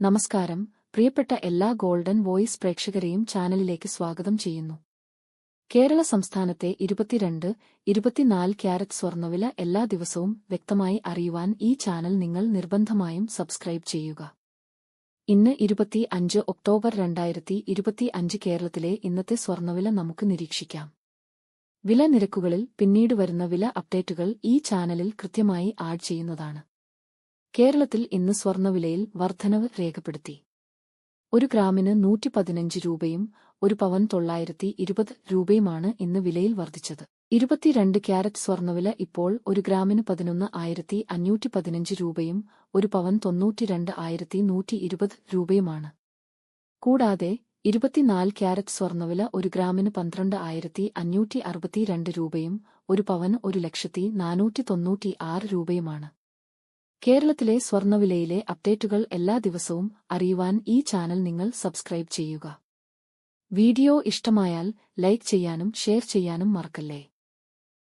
നമസ്കാരം. പ്രിയപ്പെട്ട എല്ലാ ഗോൾഡൻ വോയിസ് പ്രേക്ഷകരെയും ചാനലിലേക്ക് സ്വാഗതം ചെയ്യുന്നു. കേരള സംസ്ഥാനത്തെ ഇരുപത്തിരണ്ട് ഇരുപത്തിനാല് ക്യാരറ്റ് സ്വർണവില എല്ലാ ദിവസവും വ്യക്തമായി അറിയുവാൻ ഈ ചാനൽ നിങ്ങൾ നിർബന്ധമായും സബ്സ്ക്രൈബ് ചെയ്യുക. ഇന്ന് ഇരുപത്തി അഞ്ച് ഒക്ടോബർ രണ്ടായിരത്തി ഇരുപത്തി അഞ്ച് കേരളത്തിലെ ഇന്നത്തെ സ്വർണവില നമുക്ക് നിരീക്ഷിക്കാം. വില നിരക്കുകളിൽ പിന്നീട് വരുന്ന വില അപ്ഡേറ്റുകൾ ഈ ചാനലിൽ കൃത്യമായി ആഡ് ചെയ്യുന്നതാണ്. കേരളത്തിൽ ഇന്ന് സ്വർണവിലയിൽ വർധനവ് രേഖപ്പെടുത്തി. ഒരു ഗ്രാമിന് നൂറ്റി പതിനഞ്ച് രൂപയും ഒരു പവൻ തൊള്ളായിരത്തി ഇരുപത് രൂപയുമാണ് ഇന്ന് വിലയിൽ വർദ്ധിച്ചത്. ഇരുപത്തിരണ്ട് ക്യാരറ്റ് സ്വർണവില ഇപ്പോൾ ഒരു ഗ്രാമിന് പതിനൊന്ന് ആയിരത്തി അഞ്ഞൂറ്റി പതിനഞ്ച് രൂപയും ഒരു പവൻ തൊണ്ണൂറ്റിരണ്ട് ആയിരത്തി നൂറ്റി ഇരുപത് രൂപയുമാണ്. കൂടാതെ ഇരുപത്തിനാല് ക്യാരറ്റ് സ്വർണവില ഒരു ഗ്രാമിന് പന്ത്രണ്ട് ആയിരത്തി അഞ്ഞൂറ്റി അറുപത്തിരണ്ട് രൂപയും ഒരു പവൻ ഒരു ലക്ഷത്തി നാനൂറ്റി തൊണ്ണൂറ്റി ആറ് രൂപയുമാണ്. കേരളത്തിലെ സ്വർണവിലയിലെ അപ്ഡേറ്റുകൾ എല്ലാ ദിവസവും അറിയുവാൻ ഈ ചാനൽ നിങ്ങൾ സബ്സ്ക്രൈബ് ചെയ്യുക. വീഡിയോ ഇഷ്ടമായാൽ ലൈക്ക് ചെയ്യാനും ഷെയർ ചെയ്യാനും മറക്കല്ലേ?